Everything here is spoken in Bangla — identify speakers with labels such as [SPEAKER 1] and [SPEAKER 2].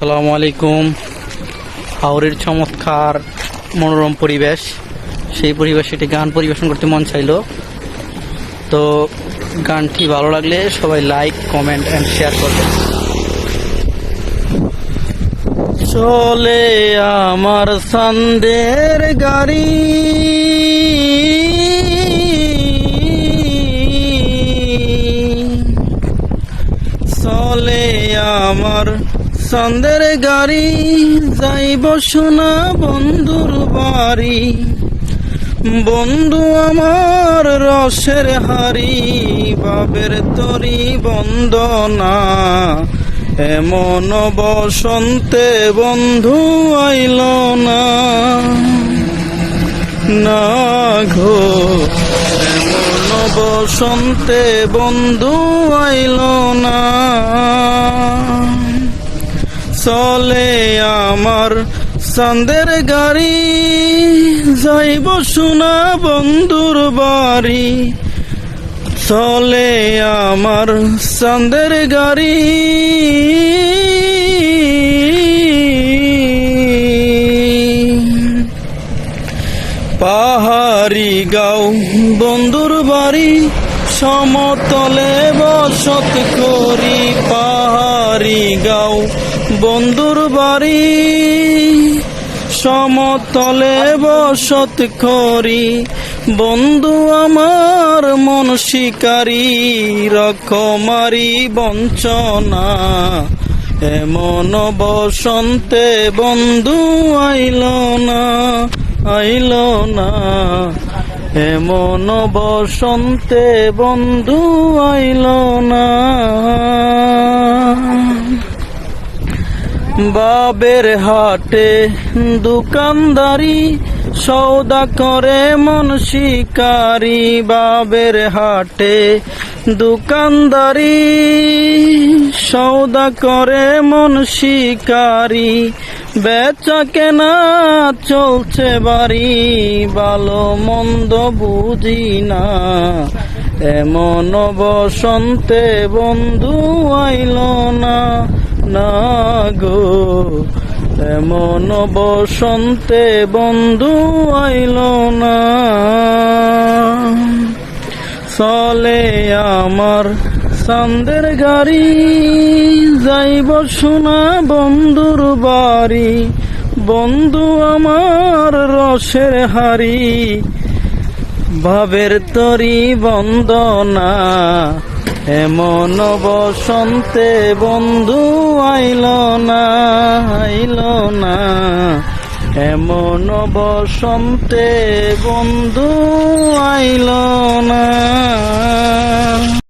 [SPEAKER 1] আসসালামু আলাইকুম। হাওড়ের চমৎকার মনোরম পরিবেশ। সেই পরিবেশে একটি গান পরিবেশন করতে মন চাইলো। তো গানটি ভালো লাগলে সবাই লাইক, কমেন্ট অ্যান্ড শেয়ার করবেন চলে আমার সন্দের গাড়ি। চলে আমার সন্দের গাড়ি যাইব সোনা বন্ধুর বাড়ি। বন্ধু আমার রসের হারি বাবের তরি বন্দনা। এমন বসন্তে বন্ধু আইল না। না ঘো এমন বসন্তে বন্ধু আইল না। চলে আমার চান্দের গাড়ি। যাইব সোনা বন্ধুর বাড়ি। চলে আমার চান্দের গাড়ি। পাহাড়ি গাও বন্ধুর বাড়ি। সমতলে বসত করি পাহাড়ি গাও। বন্ধুর বাড়ি সমতলে বসত করি। বন্ধু আমার মন শিকারী রকমারি বঞ্চনা। এমন বসন্তে বন্ধু আইল না আইল না। এমন বসন্তে বন্ধু আইল না। বাবের হাটে দোকানদারি সৌদা করে মন শিকারি। বাবের হাটে দোকানদারি সৌদা করে মন শিকারি। বেচা কেনা চলছে বাড়ি, ভালো মন্দ বুঝি না। এমন বসন্তে বন্ধু আইল না না গো। এমন বসন্তে বন্ধু আইল না। চলে আমার চান্দের গাড়ি, যাইব সোনা বন্ধুর বাড়ি। বন্ধু আমার রসের হারি ভাবের তরি বন্দনা। এমন বসন্তে বন্ধু আইল না আইল না। এমন বসন্তে বন্ধু আইল